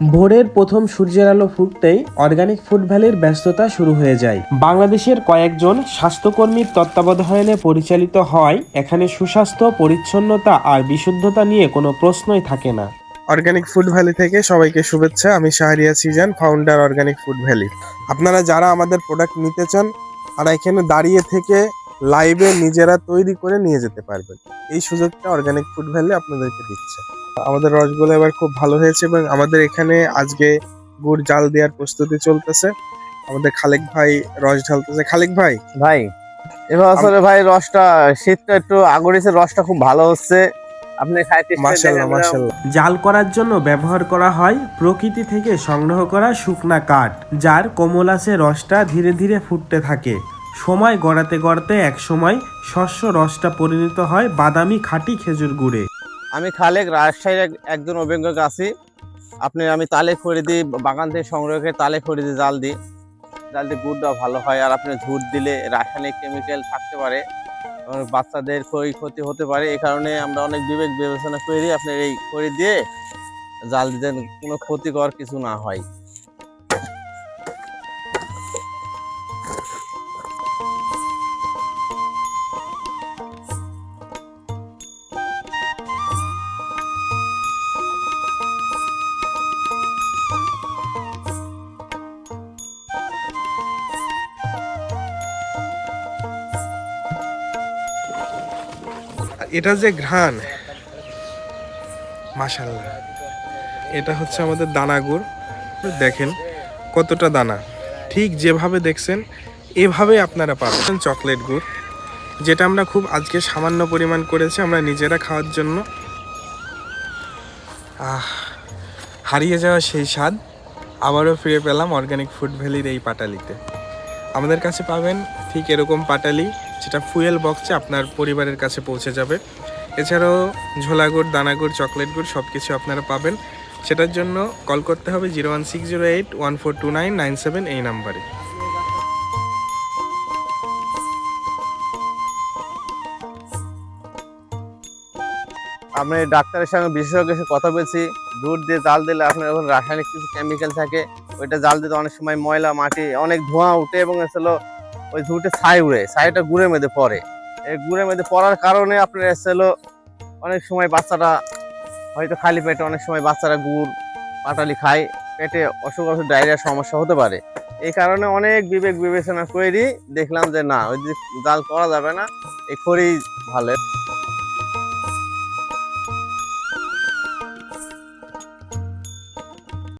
ভোরের প্রথম সূর্যের আলো ফুটতেই অর্গানিক ফুড ভ্যালির ব্যস্ততা শুরু হয়ে যায়। বাংলাদেশের কয়েকজন স্বাস্থ্যকর্মীর তত্ত্বাবধানে পরিচালিত হয়, এখানে সুস্বাস্থ্য, পরিচ্ছন্নতা আর বিশুদ্ধতা নিয়ে কোনো প্রশ্নই থাকে না। অর্গানিক ফুড ভ্যালি থেকে সবাইকে শুভেচ্ছা, আমি Shahria Sizan founder Organic Food Valley. আপনারা যারা আমাদের প্রোডাক্ট নিতে চান, তারা এখানে দাঁড়িয়ে থেকে লাইভে নিজেরা তৈরি করে নিয়ে যেতে পারবেন। এই সুযোগটা অর্গানিক ফুড ভ্যালি আপনাদেরকে দিচ্ছে। আমাদের রসগুলো এবার খুব ভালো হয়েছে এবং আমাদের এখানে আজকে গুড় জাল দেওয়ার প্রস্তুতি চলতেছে। আমাদের খালেক ভাই রস ঢালতেছে। খালেক ভাই? ভাই এবার আসলে ভাই রসটা শীতটা একটু আগরিসের রসটা খুব ভালো হচ্ছে। আপনি জাল করার জন্য ব্যবহার করা হয় প্রকৃতি থেকে সংগ্রহ করা শুকনা কাঠ যার কোমলাসে রসটা ধীরে ধীরে ফুটতে থাকে। সময় গড়াতে গড়াতে এক সময় শস্য রসটা পরিণত হয় বাদামি খাঁটি খেজুর গুড়ে। আমি খালেক রাজশাহীর এক- একজন অভিজ্ঞ গাছি আপনি, আমি তালে খড়ি দিই, বাগান থেকে সংগ্রহ করে তালে খড়ি দিয়ে জাল দিই। জাল দিয়ে গুড়টা ভালো হয় আর আপনি ঝুট দিলে রাসায়নিক কেমিক্যাল থাকতে পারে। বাচ্চাদের ক্ষয়, ক্ষতি হতে পারে। এই কারণে আমরা অনেক বিবেক বিবেচনা করি আপনার এই খড়ি দিয়ে জাল দিতেন। কোনো ক্ষতিকর কিছু না হয়। এটা যে ঘ্রাণ মাশাল্লাহ এটা হচ্ছে আমাদের দানা গুড়। দেখেন কতটা দানা। ঠিক যেভাবে দেখছেন, এভাবে আপনারা পাবেন চকলেট গুড়, যেটা আমরা খুব আজকে সামান্য পরিমাণ করেছি আমরা নিজেরা খাওয়ার জন্য। আহ, হারিয়ে যাওয়া সেই স্বাদ, আবারও ফিরে পেলাম অর্গানিক ফুড ভ্যালির এই পাটালিতে। আমাদের কাছে পাবেন ঠিক এরকম পাটালি যেটা ফুয়েল বক্সে আপনার পরিবারের কাছে পৌঁছে যাবে। এছাড়াও ঝোলা গুড় দানা গুড় চকলেট গুড় সব কিছু আপনারা পাবেন। সেটার জন্য কল করতে হবে zero one six zero eight one four two nine nine seven এই নাম্বারে। আমি ডাক্তারের সঙ্গে বিশেষজ্ঞের সাথে কথা বলছি। দুধ দিয়ে জাল দিলে আপনার এখন রাসায়নিক কিছু কেমিক্যাল থাকে, ওইটা জাল দিতে অনেক সময় ময়লা, মাটি, অনেক ধোঁয়া উঠে এবং এসলো ওই ঝুটে ছাই উড়ে, ছাইটা গুড়ের মধ্যে পড়ে। এই গুড়ের মধ্যে পড়ার কারণে আপনার এসলো অনেক সময় বাচ্চারা হয়তো খালি পেটে, অনেক সময় বাচ্চারা গুড়, পাটালি খায়, পেটে অসুখ অসুখ, ডায়রিয়ার সমস্যা হতে পারে। এই কারণে অনেক বিবেক বিবেচনা করি, দেখলাম যে না, ওই জাল করা যাবে না, এই খড়ি ভালো।